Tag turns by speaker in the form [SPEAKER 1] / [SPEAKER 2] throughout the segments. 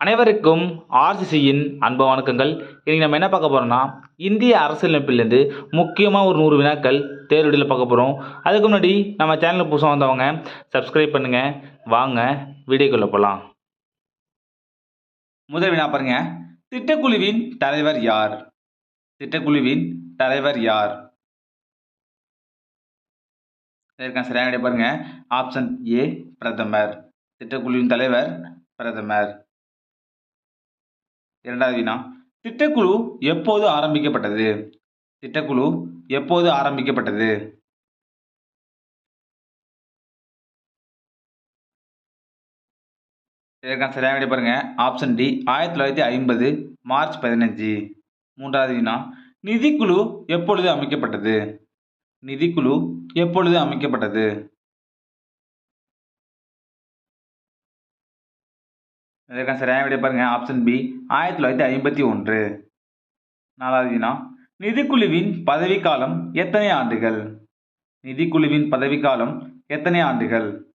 [SPEAKER 1] அனைவருக்கும் ஆர்சிசியின் அன்பு வணக்கங்கள். இன்றைக்கி நம்ம என்ன பார்க்க போகிறோம்னா இந்திய அரசியலமைப்பிலேருந்து முக்கியமாக ஒரு நூறு வினாக்கள் தேர்வடியில் பார்க்க போகிறோம் அதுக்கு முன்னாடி நம்ம சேனலில் புதுசாக வந்தவங்க சப்ஸ்கிரைப் பண்ணுங்கள் வாங்க வீடியோக்குள்ளே போகலாம் முதல் வினா பாருங்க. திட்டக்குழுவின் தலைவர் யார்? திட்டக்குழுவின் தலைவர் யார்? இதற்கான சரியான பாருங்கள் பாருங்க. ஆப்ஷன் ஏ பிரதமர். திட்டக்குழுவின் தலைவர் பிரதமர். இரண்டாவது வினா. திட்டக்குழு எப்போது ஆரம்பிக்கப்பட்டது? திட்டக்குழு எப்போது ஆரம்பிக்கப்பட்டது? இதற்கான சரியாக விட பாருங்க. ஆப்ஷன் டி ஆயிரத்தி தொள்ளாயிரத்தி ஐம்பது மார்ச் பதினஞ்சு. மூன்றாவது வினா. நிதிக்குழு எப்பொழுது அமைக்கப்பட்டது? நிதிக்குழு எப்பொழுது அமைக்கப்பட்டது? இதற்கான சரியான விடை பாருங்க. ஆப்ஷன் பி ஆயிரத்தி தொள்ளாயிரத்தி ஐம்பத்தி ஒன்று. நாலாவது வினா நிதிக்குழுவின் பதவிக்காலம் எத்தனை ஆண்டுகள்? நிதிக்குழுவின் பதவிக்காலம் எத்தனை ஆண்டுகள்?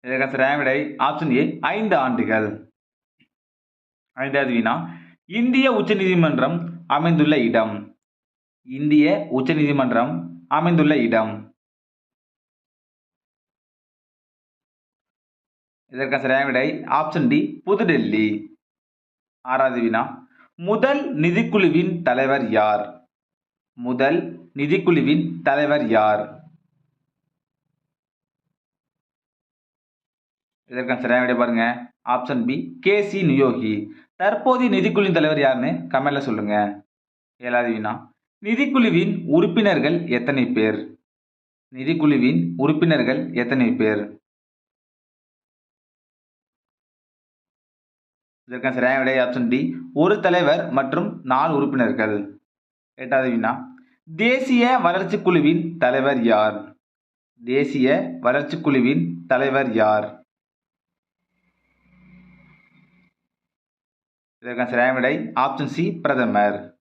[SPEAKER 1] இதற்கான சரியான விடை ஆப்ஷன் ஏ ஐந்து ஆண்டுகள். ஐந்தாவது வினா இந்திய உச்சநீதிமன்றம் அமைந்துள்ள இடம். இந்திய உச்சநீதிமன்றம் அமைந்துள்ள இடம். இதற்கான சரியான விடை ஆப்ஷன் டி புதுடெல்லி. ஆறாவது வினா முதல் நிதிக்குழுவின் தலைவர் யார்? முதல் நிதிக்குழுவின் தலைவர் யார்? இதற்கான சரியான விடை பாருங்க. Option B K C Neogi. தற்போதைய நிதிக்குழுவின் தலைவர் யாருன்னு கமெண்ட்ல சொல்லுங்க. ஏழாவது வினா நிதிக்குழுவின் உறுப்பினர்கள் எத்தனை பேர்? நிதிக்குழுவின் உறுப்பினர்கள் எத்தனை பேர்? இதற்கான சரியான விடை ஆப்ஷன் டி ஒரு தலைவர் மற்றும் நாலு உறுப்பினர்கள். எட்டாவது வினா. தேசிய வளர்ச்சி குழுவின் தலைவர் யார்? தேசிய வளர்ச்சி குழுவின் தலைவர் யார்? இதற்கான சரியான விடை? ஆப்ஷன் சி பிரதமர்.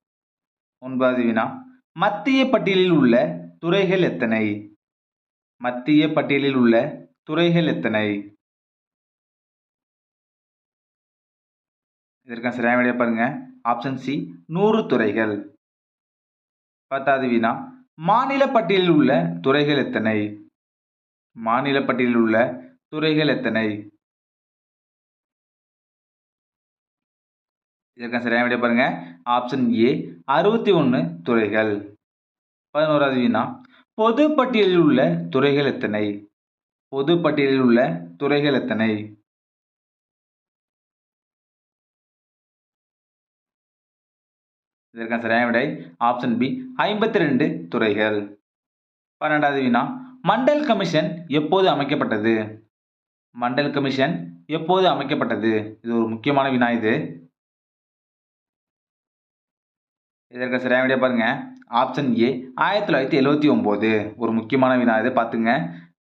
[SPEAKER 1] ஒன்பதாவது வினா. மத்திய பட்டியலில் உள்ள துறைகள் எத்தனை? மத்திய பட்டியலில் உள்ள துறைகள் எத்தனை? இதற்கான சரியான விடையை பாருங்க. ஆப்ஷன் சி நூறு துறைகள். பத்தாவது வினா மாநில பட்டியலில் உள்ள துறைகள் எத்தனை? மாநில பட்டியலில் உள்ள துறைகள் எத்தனை? இதற்கான சரியான விடை பாருங்க. ஆப்ஷன் ஏ அறுபத்தி ஒன்று துறைகள். பதினோராவது வினா பொது பட்டியலில் உள்ள துறைகள் எத்தனை? பொது பட்டியலில் உள்ள துறைகள் எத்தனை? இதற்கான சரியான விடை ஆப்ஷன் பி ஐம்பத்தி ரெண்டு துறைகள். பன்னெண்டாவது வினா மண்டல் கமிஷன் எப்போது அமைக்கப்பட்டது? மண்டல் கமிஷன் எப்போது அமைக்கப்பட்டது? இது ஒரு முக்கியமான வினா இது. இதற்கு சரியான விடை பாருங்க. ஆப்ஷன் ஏ ஆயிரத்தி தொள்ளாயிரத்தி எழுவத்தி ஒம்பது ஒரு முக்கியமான வினா இது பார்த்துங்க.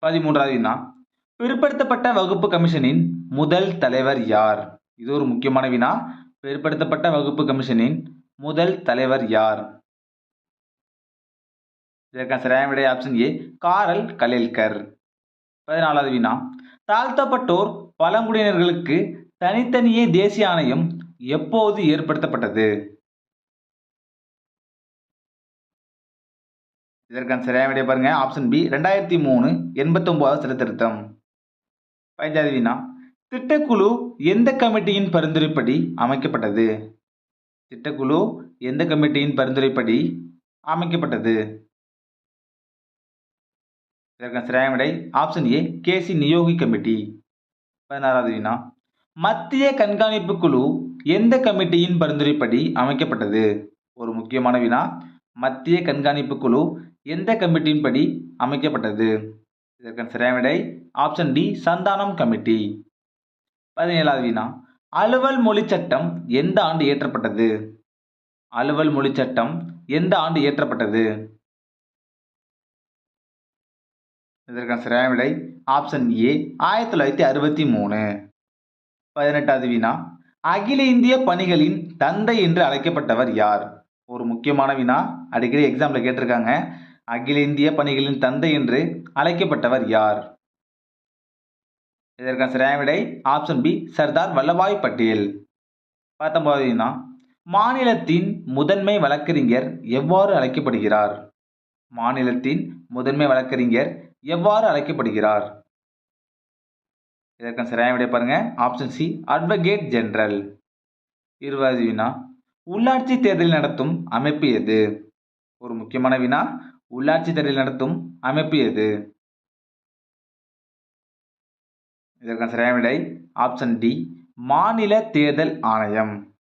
[SPEAKER 1] பதிமூன்றாவது வினா பிற்படுத்தப்பட்ட வகுப்பு கமிஷனின் முதல் தலைவர் யார்? இது ஒரு முக்கியமான வினா. பிற்படுத்தப்பட்ட வகுப்பு கமிஷனின் முதல் தலைவர் யார்? இதற்கான சரியான விடை ஆப்ஷன் ஏ காரல் கலேல்கர். பதினாலாவது வினா. தாழ்த்தப்பட்டோர் பழங்குடியினர்களுக்கு தனித்தனியே தேசிய ஆணையம் எப்போது ஏற்படுத்தப்பட்டது? இதற்கான சரியான விடை பாருங்க. ஆப்ஷன் பி ரெண்டாயிரத்தி மூணு எண்பத்தொன்பதாவது சட்டத்திருத்தம். பதினஞ்சாவது வினா. திட்டக்குழு எந்த கமிட்டியின் பரிந்துரைப்படி அமைக்கப்பட்டது? திட்டக்குழு எந்த கமிட்டியின் பரிந்துரைப்படி அமைக்கப்பட்டது? இதற்கான சரியான விடை option A K C Neogi committee. பதினாறாவது வினா மத்திய கண்காணிப்பு குழு எந்த கமிட்டியின் பரிந்துரைப்படி அமைக்கப்பட்டது? ஒரு முக்கியமான வினா. மத்திய கண்காணிப்பு குழு எந்த கமிட்டியின் படி அமைக்கப்பட்டது? இதற்கான சரியான விடை ஆப்ஷன் டி சந்தானம் கமிட்டி. பதினேழாவது வினா. அலுவல் மொழி சட்டம் எந்த ஆண்டு இயற்றப்பட்டது? அலுவல் மொழி சட்டம் எந்த ஆண்டு இயற்றப்பட்டது? இதற்கான சரியான விடை ஆப்ஷன் ஏ ஆயிரத்தி தொள்ளாயிரத்தி அறுபத்தி மூணு. பதினெட்டாவது வினா. அகில இந்திய பணிகளின் தந்தை என்று அழைக்கப்பட்டவர் யார்? ஒரு முக்கியமான வினா. அடிக்கடி எக்ஸாமில் கேட்டிருக்காங்க. அகில இந்திய பணிகளின் தந்தை என்று அழைக்கப்பட்டவர் யார்? இதற்கான சரியான விடை ஆப்ஷன் பி சர்தார் வல்லபாய் பட்டேல். பத்தொன்பதாவது வினா மாநிலத்தின் முதன்மை வழக்கறிஞர் எவ்வாறு அழைக்கப்படுகிறார்? மாநிலத்தின் முதன்மை வழக்கறிஞர் எவ்வாறு அழைக்கப்படுகிறார்? இதற்கான சரியான விடை பாருங்க ஆப்ஷன் சி அட்வொகேட் ஜெனரல் இருபது வினா உள்ளாட்சி தேர்தல் நடத்தும் அமைப்பு எது? ஒரு முக்கியமான வினா உள்ளாட்சி தேர்தல் நடத்தும் அமைப்பு எது? இதற்கான சரியான விடை ஆப்ஷன் டி மாநில தேர்தல் ஆணையம்.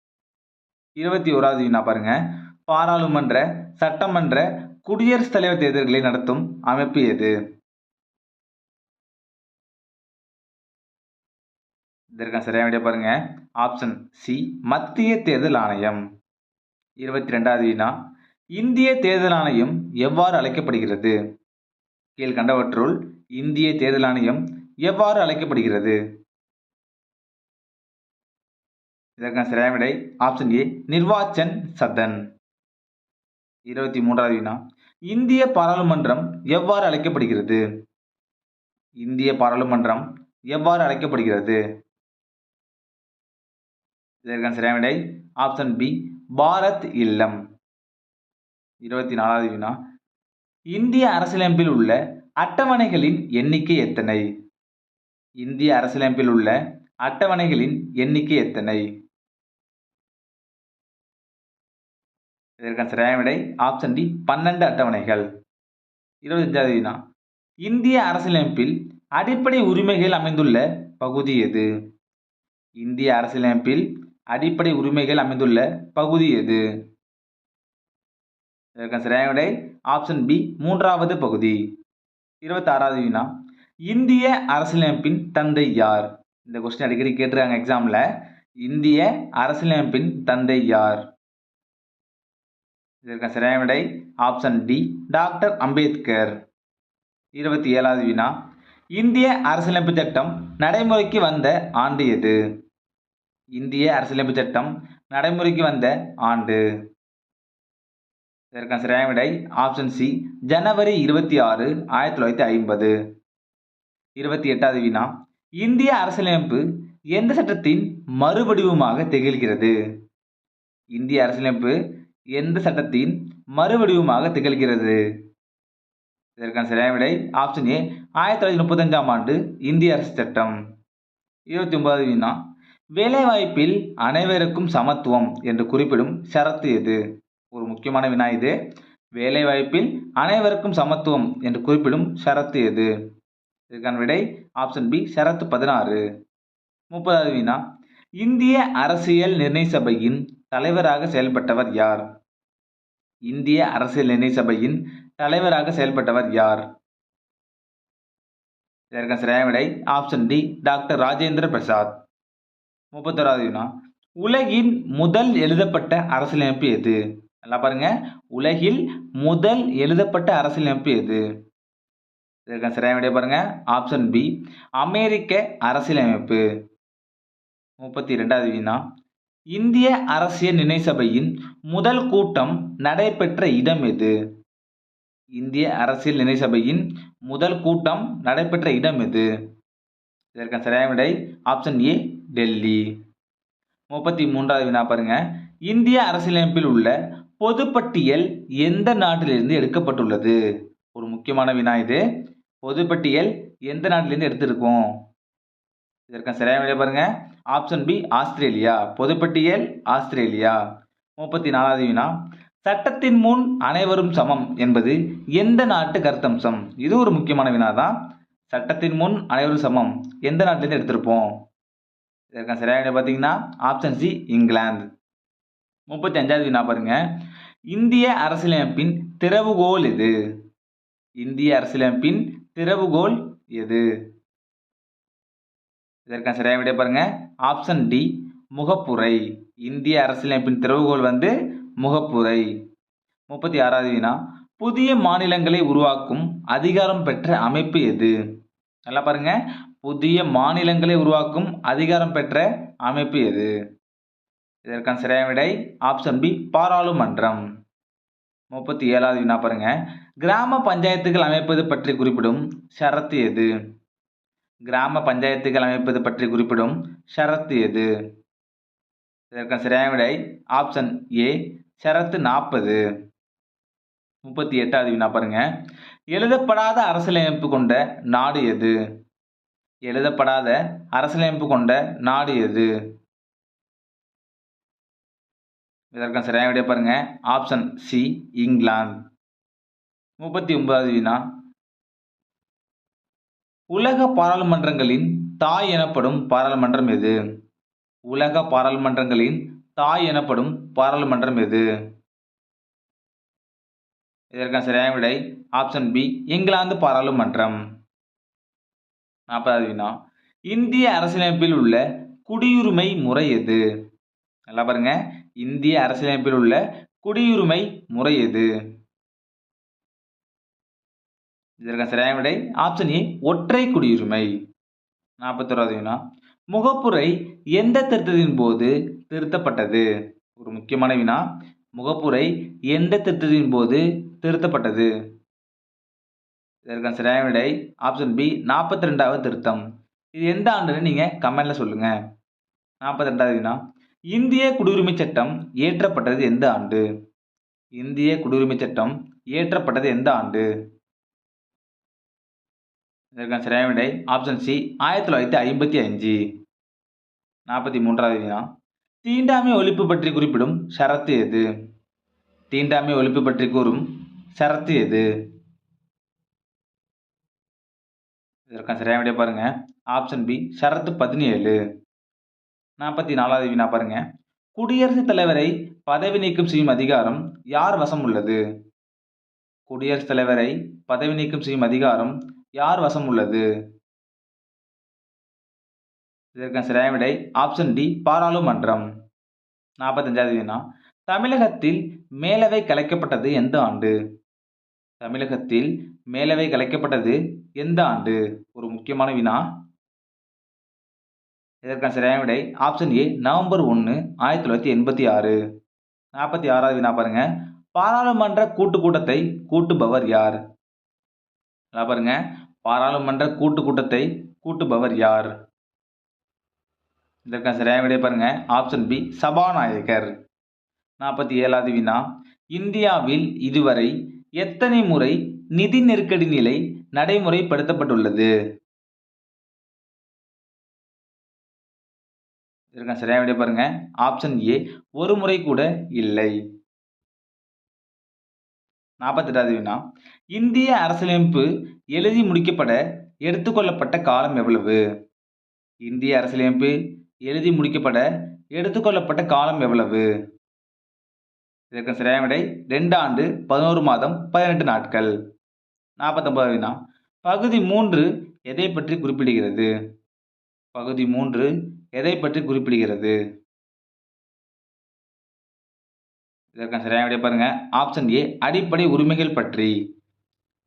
[SPEAKER 1] இருபத்தி ஓராவது வினா பாருங்க. பாராளுமன்ற சட்டமன்ற குடியரசுத் தலைவர் தேர்தல்களை நடத்தும் அமைப்பு எது? இதற்கான சரியான விடை பாருங்க. ஆப்ஷன் சி மத்திய தேர்தல் ஆணையம். இருபத்தி ரெண்டாவது வினா இந்திய தேர்தல் ஆணையம் எவ்வாறு அழைக்கப்படுகிறது? கீழ்கண்டவற்றுள் இந்திய தேர்தல் ஆணையம் எவ்வாறு அழைக்கப்படுகிறது? இதற்கான சரியான விடை ஆப்ஷன் ஏ நிர்வாச்சன் சதன். இருபத்தி மூன்றாவது வினா. இந்திய பாராளுமன்றம் எவ்வாறு அழைக்கப்படுகிறது? இந்திய பாராளுமன்றம் எவ்வாறு அழைக்கப்படுகிறது? இதற்கான சரியான விடை ஆப்ஷன் பி பாரத் இல்லம். இருபத்தி நாலாவது வினா. இந்திய அரசியலமைப்பில் உள்ள அட்டவணைகளின் எண்ணிக்கை எத்தனை? இந்திய அரசியலமைப்பில் உள்ள அட்டவணைகளின் எண்ணிக்கை எத்தனை? இதற்கான சரியான விடை ஆப்ஷன் டி பன்னெண்டு அட்டவணைகள். இருபத்தஞ்சாவது வினா இந்திய அரசியலமைப்பில் அடிப்படை உரிமைகள் அமைந்துள்ள பகுதி எது? இந்திய அரசியலமைப்பில் அடிப்படை உரிமைகள் அமைந்துள்ள பகுதி எது? இதற்கான சரியான விடை ஆப்ஷன் பி மூன்றாவது பகுதி. இருபத்தாறாவது வினா இந்திய அரசியலமைப்பின் தந்தை யார்? இந்த கொஸ்டின் அடிக்கடி கேட்டிருக்காங்க எக்ஸாமில் இந்திய அரசியலமைப்பின் தந்தை யார்? இதற்கான சரியான விடை? Option D doctor Ambedkar. இருபத்தி ஏழாவது வினா இந்திய அரசியலமைப்பு சட்டம் நடைமுறைக்கு வந்த ஆண்டு எது? இந்திய அரசியலமைப்பு சட்டம் நடைமுறைக்கு வந்த ஆண்டு. இதற்கான சரியான விடை? ஆப்ஷன் சி ஜனவரி இருபத்தி ஆறு ஆயிரத்தி தொள்ளாயிரத்தி ஐம்பது. இருபத்தி எட்டாவது வினா. இந்திய அரசியலமைப்பு எந்த சட்டத்தின் மறுவடிவமாக திகழ்கிறது? இந்திய அரசியலமைப்பு எந்த சட்டத்தின் மறுவடிவமாக திகழ்கிறது? இதற்கான சரியான விடை ஆப்ஷன் ஏ ஆயிரத்தி தொள்ளாயிரத்தி முப்பத்தஞ்சாம் ஆண்டு இந்திய அரசு சட்டம். இருபத்தி ஒன்பதாவது வினா. வேலைவாய்ப்பில் அனைவருக்கும் சமத்துவம் என்று குறிப்பிடும் ஷரத்து எது? ஒரு முக்கியமான வினா இது. வேலைவாய்ப்பில் அனைவருக்கும் சமத்துவம் என்று குறிப்பிடும் ஷரத்து எது? இதற்கான விடை ஆப்ஷன் பி சரத்து பதினாறு. முப்பதாவது வினா இந்திய அரசியல் நிர்ணய சபையின் தலைவராக செயல்பட்டவர் யார்? இந்திய அரசியல் நிர்ணய சபையின் தலைவராக செயல்பட்டவர் யார்? இதற்கான சரியான விடை option D doctor Rajendra Prasad. முப்பத்தோராவது வினா உலகின் முதல் எழுதப்பட்ட அரசியலமைப்பு எது? நல்லா பாருங்க. உலகில் முதல் எழுதப்பட்ட அரசியலமைப்பு எது? இதற்கான சரியான விடை பாருங்கள் ஆப்ஷன் பி அமெரிக்க அரசியலமைப்பு. முப்பத்தி ரெண்டாவது வினா இந்திய அரசியல் நினைசபையின் சபையின் முதல் கூட்டம் நடைபெற்ற இடம் எது? இந்திய அரசியல் நினைசபையின் சபையின் முதல் கூட்டம் நடைபெற்ற இடம் எது? இதற்கான சரியான விடை ஆப்ஷன் ஏ டெல்லி. முப்பத்தி மூன்றாவது வினா பாருங்க. இந்திய அரசியலமைப்பில் உள்ள பொதுப்பட்டியல் எந்த நாட்டிலிருந்து எடுக்கப்பட்டுள்ளது? ஒரு முக்கியமான வினா இது. பொதுப்பட்டியல் எந்த நாட்டிலேருந்து எடுத்திருக்கோம்? இதற்கான சரியான விடை பாருங்கள் ஆப்ஷன் பி ஆஸ்திரேலியா. பொதுப்பட்டியல் ஆஸ்திரேலியா. முப்பத்தி நாலாவது வினா. சட்டத்தின் முன் அனைவரும் சமம் என்பது எந்த நாட்டு கருத்தம்சம்? இது ஒரு முக்கியமான வினா தான் சட்டத்தின் முன் அனைவரும் சமம். எந்த நாட்டிலேருந்து எடுத்திருப்போம்? இதற்கான சரியான விடை பார்த்தீங்கன்னா ஆப்ஷன் சி இங்கிலாந்து. முப்பத்தி அஞ்சாவது வினா பாருங்கள் இந்திய அரசியலமைப்பின் திறவுகோல் எது? இந்திய அரசியலமைப்பின் திறவுகோல் எது? இதற்கான சரியான விடை பாருங்க. ஆப்ஷன் டி முகப்புரை. இந்திய அரசியலமைப்பின் திறவுகோல் வந்து முகப்புரை. முப்பத்தி ஆறாவது வினா. புதிய மாநிலங்களை உருவாக்கும் அதிகாரம் பெற்ற அமைப்பு எது? நல்லா பாருங்க. புதிய மாநிலங்களை உருவாக்கும் அதிகாரம் பெற்ற அமைப்பு எது? இதற்கான சரியான விடை ஆப்ஷன் பி பாராளுமன்றம். முப்பத்தி ஏழாவது வினா பாருங்க. கிராம பஞ்சாயத்துகள் அமைப்பது பற்றி குறிப்பிடும் ஷரத்து எது? கிராம பஞ்சாயத்துகள் அமைப்பது பற்றி குறிப்பிடும் ஷரத்து எது? இதற்கான சரியான விடை. ஆப்ஷன் ஏ ஷரத்து நாற்பது. முப்பத்தி எட்டாவது வினா பாருங்க. எழுதப்படாத அரசியலமைப்பு கொண்ட நாடு எது? எழுதப்படாத அரசியலமைப்பு கொண்ட நாடு எது? இதற்கான சரியான விடைய பாருங்க. ஆப்ஷன் சி இங்கிலாந்து முப்பத்தி ஒன்பதாவது வினா. உலக பாராளுமன்றங்களின் தாய் எனப்படும் பாராளுமன்றம் எது? உலக பாராளுமன்றங்களின் தாய் எனப்படும் பாராளுமன்றம் எது? இதற்கான சரியான விடை. ஆப்ஷன் பி இங்கிலாந்து பாராளுமன்றம். நாற்பதாவது வினா. இந்திய அரசியலமைப்பில் உள்ள குடியுரிமை முறை எது? நல்லா பாருங்க. இந்திய அரசியலமைப்பில் உள்ள குடியுரிமை முறை எது? இதற்கான சரியான விடை ஆப்ஷன் ஏ ஒற்றை குடியுரிமை. நாற்பத்தோராவது வினா. முகப்புரை எந்த திருத்தத்தின் போது திருத்தப்பட்டது? ஒரு முக்கியமான வினா. முகப்புரை எந்த திருத்தத்தின் போது திருத்தப்பட்டது? இதற்கான சரியான விடை ஆப்ஷன் பி நாற்பத்தி ரெண்டாவது திருத்தம். இது எந்த ஆண்டுன்னு நீங்கள் கமெண்டில் சொல்லுங்கள் நாற்பத்தி ரெண்டாவது வினா. இந்திய குடியுரிமை சட்டம் இயற்றப்பட்டது எந்த ஆண்டு? இந்திய குடியுரிமை சட்டம் இயற்றப்பட்டது எந்த ஆண்டு? இதற்கான சரியான விடை ஆப்ஷன் சி ஆயிரத்தி தொள்ளாயிரத்தி ஐம்பத்தி அஞ்சு நாற்பத்தி மூன்றாவது வினா தீண்டாமை ஒழிப்பு பற்றி குறிப்பிடும் ஷரத்து எது? தீண்டாமை ஒழிப்பு பற்றி கூறும் ஷரத்து எது? இதற்கான சரியான விடை பாருங்க. ஆப்ஷன் பி ஷரத்து பதினேழு. நாற்பத்தி நாலாவது வினா பாருங்க. குடியரசுத் தலைவரை பதவி நீக்கம் செய்யும் அதிகாரம் யார் வசம் உள்ளது? குடியரசுத் தலைவரை பதவி நீக்கம் செய்யும் அதிகாரம் யார் வசம் உள்ளது? இதற்கான சரியான விடை ஆப்ஷன் டி பாராளுமன்றம். நாற்பத்தஞ்சாவது வினா தமிழகத்தில் மேலவை கலைக்கப்பட்டது எந்த ஆண்டு? தமிழகத்தில் மேலவை கலைக்கப்பட்டது எந்த ஆண்டு? ஒரு முக்கியமான வினா இதற்கான சரியான விடை? ஆப்ஷன் ஏ நவம்பர் ஒன்று ஆயிரத்தி தொள்ளாயிரத்தி எண்பத்தி ஆறு. நாற்பத்தி ஆறாவது வினா பாருங்க. பாராளுமன்ற கூட்டு கூட்டத்தை கூட்டுபவர் யார்? நல்லா பாருங்க. பாராளுமன்ற கூட்டு கூட்டத்தை கூட்டுபவர் யார்? இதற்கான சரியான விடை பாருங்க. ஆப்ஷன் பி சபாநாயகர். நாற்பத்தி ஏழாவது வினா. இந்தியாவில் இதுவரை எத்தனை முறை நிதி நெருக்கடி நிலை நடைமுறைப்படுத்தப்பட்டுள்ளது? இதற்கான சரியான விடை பாருங்க. ஆப்ஷன் ஏ ஒரு முறை கூட இல்லை. நாற்பத்தெட்டாவது வினா. இந்திய அரசியலமைப்பு எழுதி முடிக்கப்பட எடுத்துக்கொள்ளப்பட்ட காலம் எவ்வளவு? இந்திய அரசியலமைப்பு எழுதி முடிக்கப்பட எடுத்துக்கொள்ளப்பட்ட காலம் எவ்வளவு? இதற்கு சரியான விடை ரெண்டு ஆண்டு பதினோரு மாதம் பதினெட்டு நாட்கள். நாற்பத்தொம்பதாவது வினா. பகுதி மூன்று எதை பற்றி குறிப்பிடுகிறது? பகுதி மூன்று எதை பற்றி குறிப்பிடுகிறது? இதற்கான சரியான விடை பாருங்க. ஆப்ஷன் ஏ அடிப்படை உரிமைகள் பற்றி.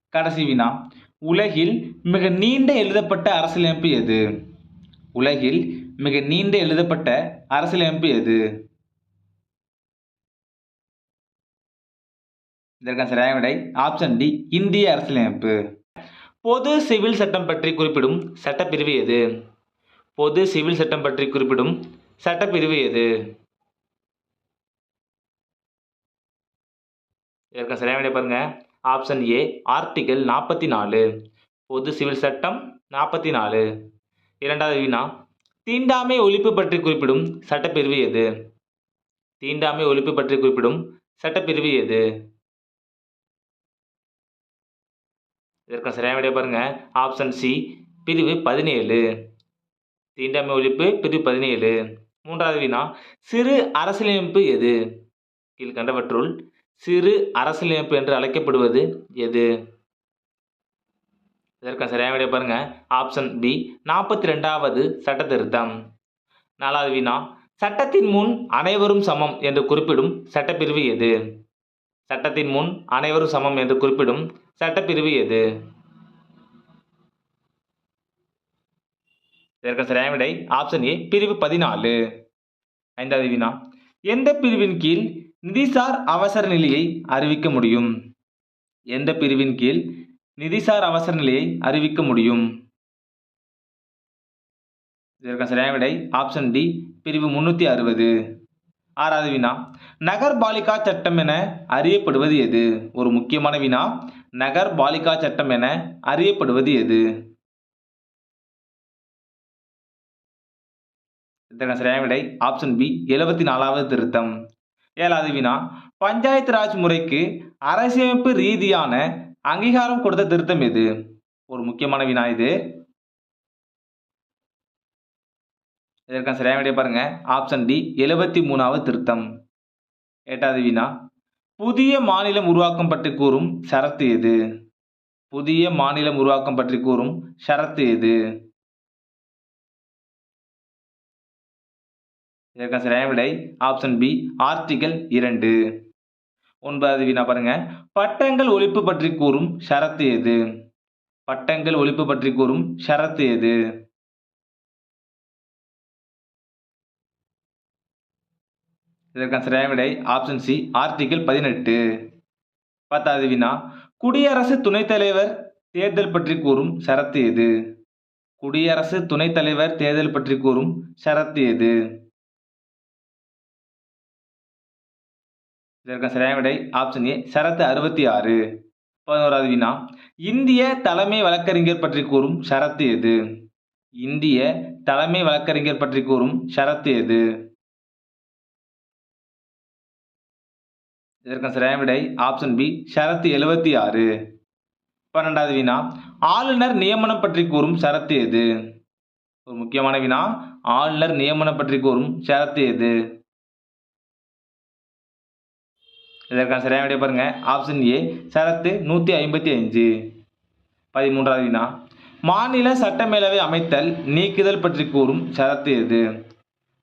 [SPEAKER 1] கடைசி வினா உலகில் மிக நீண்ட எழுதப்பட்ட அரசியலமைப்பு எது? உலகில் மிக நீண்ட எழுதப்பட்ட அரசியலமைப்பு எது? இதற்கான சரியான விடை ஆப்ஷன் டி இந்திய அரசியலமைப்பு. பொது சிவில் சட்டம் பற்றி குறிப்பிடும் சட்டப்பிரிவு எது? பொது சிவில் சட்டம் பற்றி குறிப்பிடும் சட்டப்பிரிவு எது? இதற்கான சரியான விடை பாருங்க. ஆப்ஷன் ஏ ஆர்டிகல் நாற்பத்தி நாலு பொது சிவில் சட்டம் நாற்பத்தி நாலு இரண்டாவது வினா தீண்டாமை ஒழிப்பு பற்றி குறிப்பிடும் சட்டப்பிரிவு எது? தீண்டாமை ஒழிப்பு பற்றி குறிப்பிடும் சட்டப்பிரிவு எது? இதற்கான சரியான விடை பாருங்க. ஆப்ஷன் சி பிரிவு பதினேழு. தீண்டாமை ஒழிப்பு பிரிவு பதினேழு. மூன்றாவது வினா சிறு அரசியலமைப்பு எது? கீழ்கண்டவற்றுள் சிறு அரசியலமைப்பு என்று அழைக்கப்படுவது எது? இதற்கான சரியான விடைய பாருங்க. ஆப்ஷன் பி நாற்பத்தி ரெண்டாவது சட்ட திருத்தம். நாலாவது வினா சட்டத்தின் முன் அனைவரும் சமம் என்று குறிப்பிடும் சட்டப்பிரிவு எது? சட்டத்தின் முன் அனைவரும் சமம் என்று குறிப்பிடும் சட்டப்பிரிவு எது? இதற்கு சரியான விடை ஆப்ஷன் ஏ பிரிவு பதினாலு. ஐந்தாவது வினா. எந்த பிரிவின் கீழ் நிதிசார் அவசர நிலையை அறிவிக்க முடியும்? எந்த பிரிவின் கீழ் நிதிசார் அவசர நிலையை அறிவிக்க முடியும்? இதற்கான சரியான விடை ஆப்ஷன் டி பிரிவு முன்னூற்றி அறுபது. ஆறாவது வினா. நகர்பாலிகா சட்டம் என அறியப்படுவது எது? ஒரு முக்கியமான வினா. நகர்பாலிகா சட்டம் என அறியப்படுவது எது? இதற்கான சரியான விடை? ஆப்ஷன் பி எழுபத்தி நாலாவது திருத்தம். ஏழாவது வினா பஞ்சாயத்து ராஜ் முறைக்கு அரசியமைப்பு ரீதியான அங்கீகாரம் கொடுத்த திருத்தம் எது? ஒரு முக்கியமான வினா இது. இதற்கான சரியான விடை பாருங்க. ஆப்ஷன் டி எழுபத்தி மூணாவது திருத்தம். எட்டாவது வினா புதிய மாநிலம் உருவாக்கம் பற்றி கூறும் ஷரத்து எது? புதிய மாநிலம் உருவாக்கம் பற்றி கூறும் ஷரத்து எது? இதற்கான சரியான விடை ஆப்ஷன் பி ஆர்டிகல் இரண்டு. ஒன்பதாவது வினா பாருங்க. பட்டங்கள் ஒழிப்பு பற்றி கூறும் ஷரத்து எது? பட்டங்கள் ஒழிப்பு பற்றி கூறும் ஷரத்து எது? இதற்கான சரியான விடை ஆப்ஷன் சி ஆர்டிகல் பதினெட்டு. பத்தாவது வினா குடியரசு துணைத் தலைவர் தேர்தல் பற்றி கூறும் ஷரத்து எது? குடியரசு துணைத் தலைவர் தேர்தல் பற்றி கூறும் ஷரத்து எது? இதற்கான சரியான விடை ஆப்ஷன் ஏ ஷரத்து அறுபத்தி ஆறு. பதினோராவது வினா. இந்திய தலைமை வழக்கறிஞர் பற்றி கூறும் ஷரத்து எது? இந்திய தலைமை வழக்கறிஞர் பற்றி கூறும் ஷரத்து எது? இதற்கான சரியான விடை ஆப்ஷன் பி ஷரத்து எழுபத்தி ஆறு. பன்னெண்டாவது வினா. ஆளுநர் நியமனம் பற்றி கூறும் ஷரத்து எது? ஒரு முக்கியமான வினா. ஆளுநர் நியமனம் பற்றி கூறும் ஷரத்து எது? இதற்கான சரியான விடை பாருங்கள் ஆப்ஷன் ஏ சரத்து நூற்றி ஐம்பத்தி அஞ்சு பதிமூன்றாவது வினா மாநில சட்டமேலவை அமைத்தல் நீக்குதல் பற்றி கூறும் ஷரத்து எது?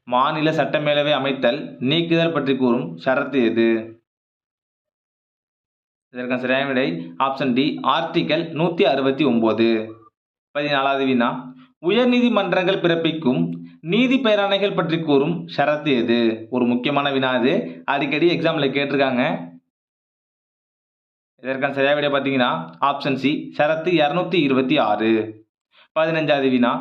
[SPEAKER 1] மாநில சட்டமேலவை அமைத்தல் நீக்குதல் பற்றி கூறும் ஷரத்து எது? இதற்கான சரியான விடை ஆப்ஷன் டி ஆர்டிகல் நூற்றி அறுபத்தி ஒம்பது பதினாலாவது வினா உயர்நீதிமன்றங்கள் பிறப்பிக்கும் நீதி பேராணைகள் பற்றி கூறும் ஷரத்து எது? ஒரு முக்கியமான வினா இது. அடிக்கடி எக்ஸாமில் கேட்டிருக்காங்க. இதற்கான சரியா விட பார்த்தீங்கன்னா? ஆப்ஷன் சி ஷரத்து இரநூத்தி இருபத்தி ஆறு. பதினஞ்சாவது வினா.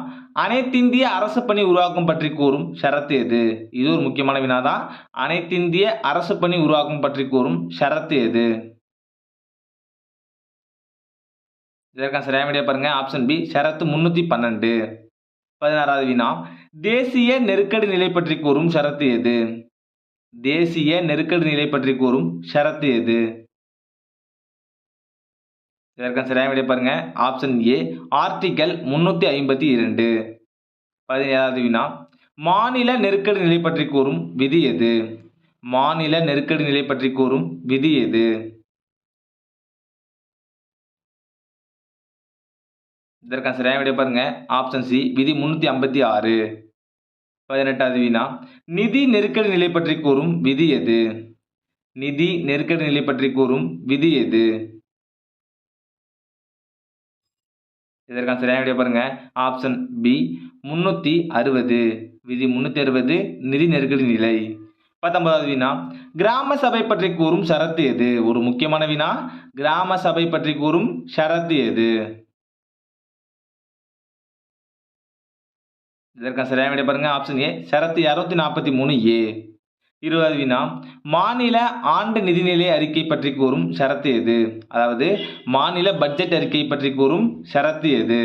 [SPEAKER 1] அனைத்திந்திய அரசு பணி உருவாக்கம் பற்றி கூறும் ஷரத்து எது? இது ஒரு முக்கியமான வினா தான். அனைத்திந்திய அரசு பணி உருவாக்கம் பற்றி கூறும் ஷரத்து எது? இதற்கான சரியா விட பாருங்க. ஆப்ஷன் பி ஷரத்து முன்னூற்றி பன்னெண்டு. பதினாறாவது வினா தேசிய நெருக்கடி நிலை பற்றி கூறும் ஷரத்து எது? தேசிய நெருக்கடி நிலை பற்றி கூறும் ஷரத்து எது? இதற்கான சரியான விடை பாருங்க. ஆப்ஷன் ஏ ஆர்டிகல் முன்னூற்றி ஐம்பத்தி இரண்டு. பதினேழாவது வினா மாநில நெருக்கடி நிலை பற்றி கூறும் விதி எது? மாநில நெருக்கடி நிலை பற்றி கூறும் விதி எது? இதற்கான சரியான விடை பாருங்க. ஆப்ஷன் சி விதி முன்னூற்றி ஐம்பத்தி ஆறு. பதினெட்டாவது வினா நிதி நெருக்கடி நிலை பற்றி கூறும் விதி எது? நிதி நெருக்கடி நிலை பற்றி கூறும் விதி எது? இதற்கான சரியான விடை பாருங்க. ஆப்ஷன் பி முன்னூற்றி அறுபது. விதி முன்னூற்றி அறுபது நிதி நெருக்கடி நிலை. பத்தொன்பதாவது வினா கிராம சபை பற்றி கூறும் ஷரத்து எது? ஒரு முக்கியமான வினா கிராம சபை பற்றி கூறும் ஷரத்து எது? இதற்கான சரியான விடை பாருங்க. ஆப்ஷன் ஏ சரத்து இரநூத்தி நாற்பத்தி மூணு ஏ இருபது வினா மாநில ஆண்டு நிதிநிலை அறிக்கை பற்றி கூறும் ஷரத்து எது? அதாவது மாநில பட்ஜெட் அறிக்கை பற்றி கூறும் ஷரத்து எது?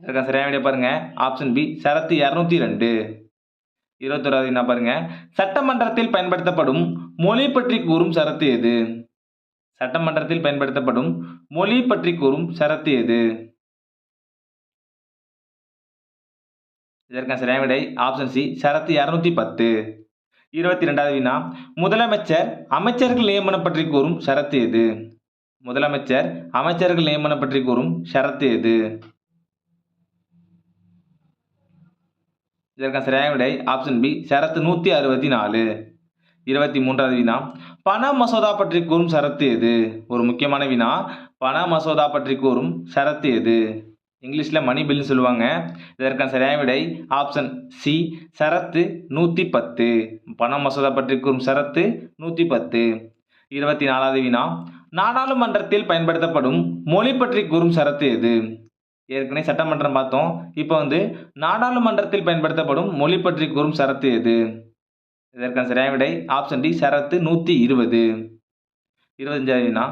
[SPEAKER 1] இதற்கான சரியான விடை பாருங்க. ஆப்ஷன் பி சரத்து இரநூத்தி ரெண்டு இருபத்தொராது என்ன பாருங்க. சட்டமன்றத்தில் பயன்படுத்தப்படும் மொழி பற்றி கூறும் சரத்து எது? சட்டமன்றத்தில் பயன்படுத்தப்படும் மொழி பற்றி கூறும் சரத்து எது? இதற்கான சரியான விடை ஆப்ஷன் சி ஷரத்து இரநூத்தி பத்து. இருபத்தி ரெண்டாவது வினா முதலமைச்சர் அமைச்சர்கள் நியமனம் பற்றி கூறும் ஷரத்து எது? முதலமைச்சர் அமைச்சர்கள் நியமனம் பற்றி கூறும் ஷரத்து எது? இதற்கான சரியான விடை ஆப்ஷன் பி ஷரத்து நூற்றி அறுபத்தி நாலு. இருபத்தி மூன்றாவது வினா பண மசோதா பற்றி கூறும் ஷரத்து எது? ஒரு முக்கியமான வினா பண மசோதா பற்றி கூறும் ஷரத்து எது? இங்கிலீஷில் மணி பில்னு சொல்லுவாங்க. இதற்கான சரியான விடை ஆப்ஷன் சி சரத்து நூற்றி பத்து பண மசோதா பற்றி கூறும் சரத்து நூற்றி பத்து இருபத்தி நாலாவது வினா. நாடாளுமன்றத்தில் பயன்படுத்தப்படும் மொழி பற்றி கூறும் சரத்து எது? ஏற்கனவே சட்டமன்றம் பார்த்தோம். இப்போ வந்து நாடாளுமன்றத்தில் பயன்படுத்தப்படும் மொழி பற்றி கூறும் சரத்து எது? இதற்கான சரியான விடை ஆப்ஷன் டி சரத்து நூற்றி இருபது இருபத்தஞ்சாவது வினா.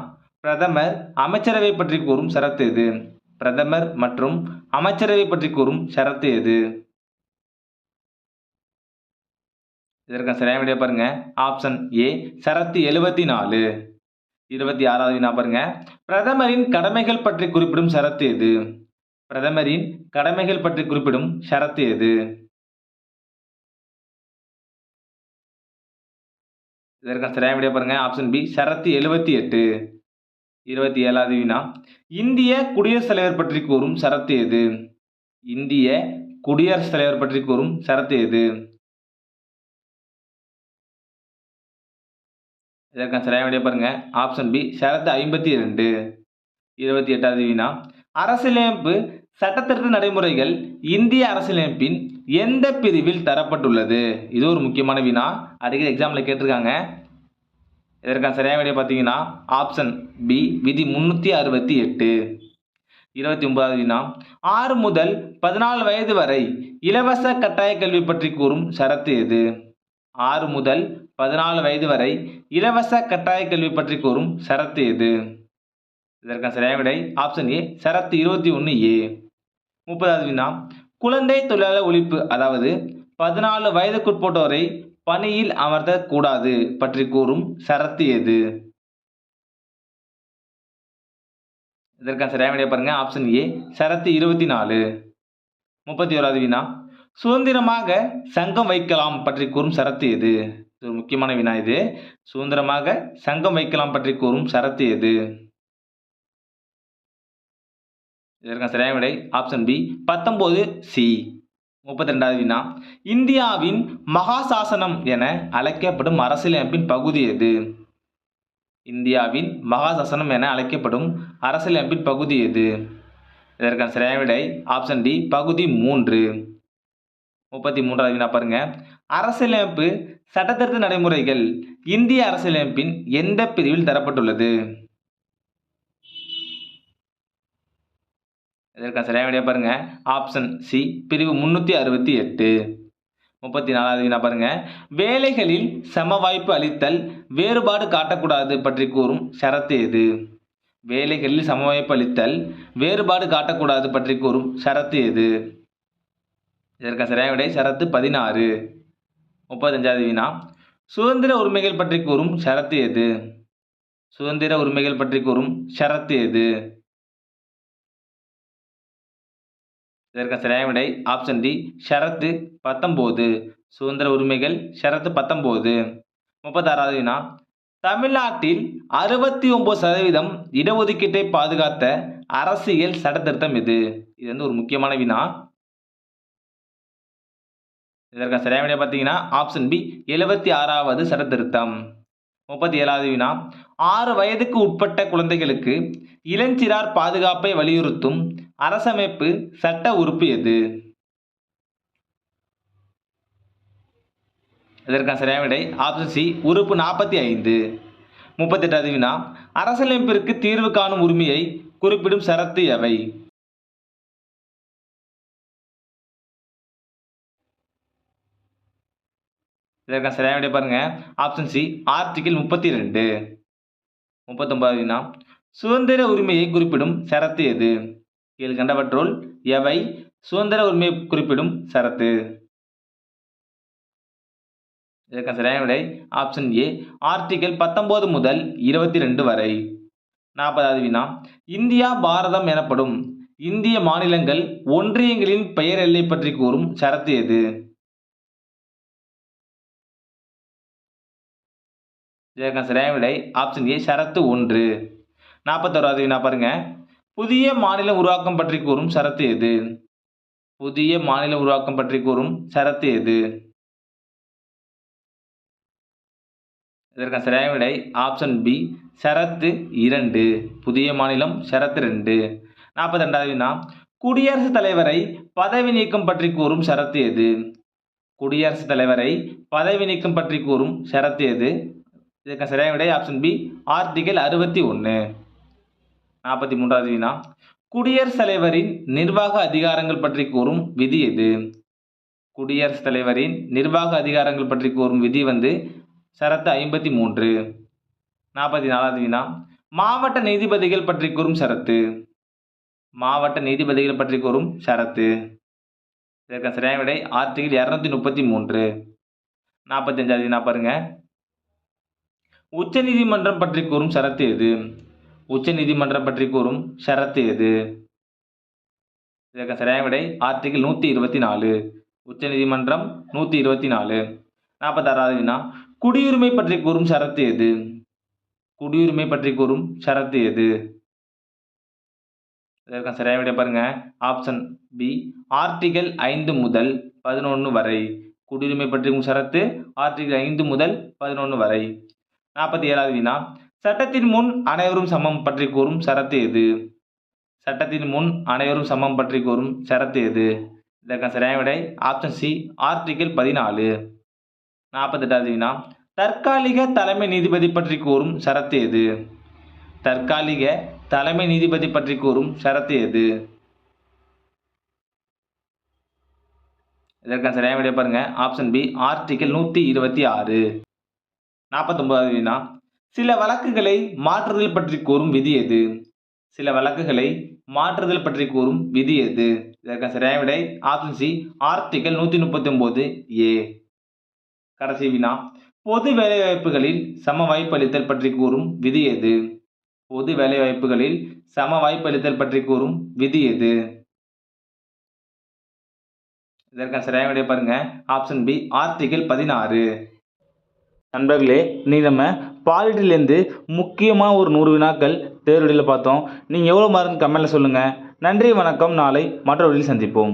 [SPEAKER 1] பிரதமர் அமைச்சரவை பற்றி கூறும் சரத்து எது? பிரதமர் மற்றும் அமைச்சரவை பற்றி கூறும் ஷரத்து எது? இதற்கான சரியான விடையா பாருங்க. ஆப்ஷன் ஏ ஷரத்து எழுபத்தி நாலு இருபத்தி ஆறாவது வினா பாருங்க. பிரதமரின் கடமைகள் பற்றி குறிப்பிடும் ஷரத்து எது? பிரதமரின் கடமைகள் பற்றி குறிப்பிடும் ஷரத்து எது? இதற்கான சரியான விடையா பாருங்க. ஆப்ஷன் பி ஷரத்து எழுபத்தி எட்டு இருபத்தி ஏழாவது வினா. இந்திய குடியரசுத் தலைவர் பற்றி கூறும் சரத்து எது? இந்திய குடியரசுத் தலைவர் பற்றி கூறும் சரத்து எது? இதற்கான சரியான விடையை பாருங்க. ஆப்ஷன் பி சரத்து ஐம்பத்தி ரெண்டு இருபத்தி எட்டாவது வினா. அரசியலமைப்பு சட்டத்திருத்த நடைமுறைகள் இந்திய அரசியலமைப்பின் எந்த பிரிவில் தரப்பட்டுள்ளது? இது ஒரு முக்கியமான வினா. அடிக்கடி எக்ஸாமில் கேட்டிருக்காங்க. இதற்கான சரியான விடை பார்த்தீங்கன்னா ஆப்ஷன் பி விதி முன்னூற்றி அறுபத்தி எட்டு. இருபத்தி ஒன்பதாவது வினா ஆறு முதல் பதினாலு வயது வரை இலவச கட்டாய கல்வி பற்றி கூறும் ஷரத்து எது? ஆறு முதல் பதினாலு வயது வரை இலவச கட்டாய கல்வி பற்றி கூறும் ஷரத்து எது? இதற்கான சரியான விடை ஆப்ஷன் ஏ சரத்து இருபத்தி ஒன்று ஏ முப்பதாவது வினா குழந்தை தொழிலாளர் ஒழிப்பு அதாவது பதினாலு வயதுக்குட்பட்டோரை பணியில் அமர்த்தக்கூடாது பற்றி கூறும் சரத்து எது? இதற்கான சரியான விடையை பாருங்க. ஆப்ஷன் ஏ சரத்து இருபத்தி நாலு முப்பத்தி ஓராவது வினா. சுதந்திரமாக சங்கம் வைக்கலாம் பற்றி கூறும் சரத்து எது? இது ஒரு முக்கியமான வினா இது. சுதந்திரமாக சங்கம் வைக்கலாம் பற்றி கூறும் சரத்து எது? இதற்கான சரியான விடை ஆப்ஷன் பி பத்தொன்பது சி முப்பத்தி ரெண்டாவது வினா. இந்தியாவின் மகாசாசனம் என அழைக்கப்படும் அரசியலமைப்பின் பகுதி எது? இந்தியாவின் மகாசாசனம் என அழைக்கப்படும் அரசியலமைப்பின் பகுதி எது? இதற்கான சரியான விடை ஆப்ஷன் டி பகுதி மூன்று. முப்பத்தி மூன்றாவது வினா பாருங்க. அரசியலமைப்பு சட்டத்திருத்த நடைமுறைகள் இந்திய அரசியலமைப்பின் எந்த பிரிவில் தரப்பட்டுள்ளது? இதற்கான சரியான விடையை பாருங்க. ஆப்ஷன் சி பிரிவு முன்னூற்றி அறுபத்தி எட்டு. முப்பத்தி நாலாவது வினா பாருங்க. வேலைகளில் சம வாய்ப்பு அளித்தல் வேறுபாடு காட்டக்கூடாது பற்றி கூறும் ஷரத்து எது? வேலைகளில் சம வாய்ப்பு அளித்தல் வேறுபாடு காட்டக்கூடாது பற்றி கூறும் ஷரத்து எது? இதற்கான சரியான விடை ஷரத்து பதினாறு. முப்பத்தஞ்சாவது வினா சுதந்திர உரிமைகள் பற்றி கூறும் ஷரத்து எது? சுதந்திர உரிமைகள் பற்றி கூறும் ஷரத்து எது? இதற்கு சரியான விடை ஆப்ஷன் டி ஷரத்து பத்தொம்போது சுதந்திர உரிமைகள் ஷரத்து பத்தொம்போது முப்பத்தாறாவது வினா. தமிழ்நாட்டில் அறுபத்தி ஒம்பது சதவீதம் இடஒதுக்கீட்டை பாதுகாத்த அரசியல் சட்டத்திருத்தம் இது. இது வந்து ஒரு முக்கியமான வினா. இதற்கான சரியான விடை பார்த்தீங்கன்னா ஆப்ஷன் பி எழுபத்தி ஆறாவது சட்டத்திருத்தம். முப்பத்தி ஏழாவது வினா. ஆறு வயதுக்கு உட்பட்ட குழந்தைகளுக்கு இளஞ்சிறார் பாதுகாப்பை வலியுறுத்தும் அரசமைப்பு சட்ட உறுப்பு எது? இதற்கான சரியான விடை ஆப்ஷன் சி உறுப்பு நாற்பத்தி ஐந்து முப்பத்தெட்டாவது வினா அரசியலமைப்பிற்கு தீர்வு காணும் உரிமையை குறிப்பிடும் சரத்து எவை? இதற்கான சரியான விடை பாருங்க. ஆப்ஷன் சி ஆர்டிகிள் முப்பத்தி ரெண்டு முப்பத்தொன்பதாவது வினா சுதந்திர உரிமையை குறிப்பிடும் சரத்து எது? கீழ்கண்டவற்றுள் எவை? சுதந்திர உரிமை குறிப்பிடும் சரத்து. இதற்கான சரியான விடை. ஆப்ஷன் ஏ ஆர்டிகல் பத்தொன்பது முதல் இருபத்தி ரெண்டு வரை நாற்பதாவது வினா. இந்தியா பாரதம் எனப்படும் இந்திய மாநிலங்கள் ஒன்றியங்களின் பெயர் எல்லை பற்றி கூறும் சரத்து எது? இதற்கான சரியான விடை. ஆப்ஷன் ஏ ஷரத்து ஒன்று. நாற்பத்தோராவது வினா பாருங்க. புதிய மாநில உருவாக்கம் பற்றி கூறும் சரத்து எது? புதிய மாநில உருவாக்கம் பற்றி கூறும் சரத்து எது? இதற்கான சரியான விடை ஆப்ஷன் பி ஷரத்து இரண்டு. புதிய மாநிலம் ஷரத்து ரெண்டு. நாற்பத்தி ரெண்டாவது வினா குடியரசுத் தலைவரை பதவி நீக்கம் பற்றி கூறும் ஷரத்து எது? குடியரசுத் தலைவரை பதவி நீக்கம் பற்றி கூறும் ஷரத்து எது? இதற்கான சரியான விடை ஆப்ஷன் பி ஆர்டிகல் அறுபத்தி ஒன்று நாற்பத்தி மூன்றாவது வினா குடியரசுத் தலைவரின் நிர்வாக அதிகாரங்கள் பற்றி கூறும் விதி எது? குடியரசுத் தலைவரின் நிர்வாக அதிகாரங்கள் பற்றி கூறும் விதி வந்து சரத்து ஐம்பத்தி மூன்று. நாற்பத்தி நாலாவது வினா மாவட்ட நீதிபதிகள் பற்றி கூறும் சரத்து. மாவட்ட நீதிபதிகள் பற்றி கூறும் சரத்து. இதற்கு சரியான விடை ஆர்டிகிள் இரநூத்தி முப்பத்தி மூன்று. நாற்பத்தஞ்சாவது வினா பாருங்க. உச்சநீதிமன்றம் பற்றி கூறும் சரத்து எது? உச்சநீதிமன்றம் பற்றி கூறும் ஷரத்து எது? இதற்கு சரியான விடை ஆர்டிகிள் நூற்றி இருபத்தி நாலு. உச்சநீதிமன்றம் நூற்றி இருபத்தி நாலு. நாற்பத்தாறாவது வினா. குடியுரிமை பற்றி கூறும் ஷரத்து எது? குடியுரிமை பற்றி கூறும் ஷரத்து எது? இதற்கு சரியான விடை பாருங்க. ஆப்ஷன் பி ஆர்டிகல் ஐந்து முதல் பதினொன்று வரை. குடியுரிமை பற்றி ஷரத்து ஆர்டிகல் ஐந்து முதல் பதினொன்று வரை. நாற்பத்தி ஏழாவது வினா. சட்டத்தின் முன் அனைவரும் சமம் பற்றி கூறும் சரத்து எது? சட்டத்தின் முன் அனைவரும் சமம் பற்றி கூறும் சரத்து எது? இதற்கான சரியான விடை ஆப்ஷன் சி ஆர்டிகிள் பதினாலு. நாற்பத்தெட்டாவது வினா தற்காலிக தலைமை நீதிபதி பற்றி கூறும் சரத்து எது? தற்காலிக தலைமை நீதிபதி பற்றி கூறும் சரத்து எது? இதற்கான சரியான விடை பாருங்க. ஆப்ஷன் பி ஆர்டிகல் நூற்றி இருபத்தி ஆறு. நாற்பத்தொன்பதாவது வினா சில வழக்குகளை மாற்றுதல் பற்றி கூறும் விதி எது? சில வழக்குகளை மாற்றுதல் பற்றி கூறும் விதி எது? இதற்கான சரியான விடை ஆப்ஷன் சி ஆர்டிகல் நூற்றி முப்பத்தி ஒன்பது ஏ கடைசி வினா. பொது வேலைவாய்ப்புகளில் சம வாய்ப்பளித்தல் பற்றி கூறும் விதி எது? பொது வேலைவாய்ப்புகளில் சம வாய்ப்பளித்தல் பற்றி கூறும் விதி எது? இதற்கான சரியான விடை பாருங்க. ஆப்ஷன் பி ஆர்டிகல் பதினாறு. நண்பர்களே நீ நம்ம பாலிட்டிலேருந்து முக்கியமாக ஒரு நூறு வினாக்கள் தேர்வடியில் பார்த்தோம். நீங்கள் எவ்வளோ மார்க் கமெண்ட்டில் சொல்லுங்கள் நன்றி வணக்கம். நாளை மற்றவர்களில் வழியில் சந்திப்போம்.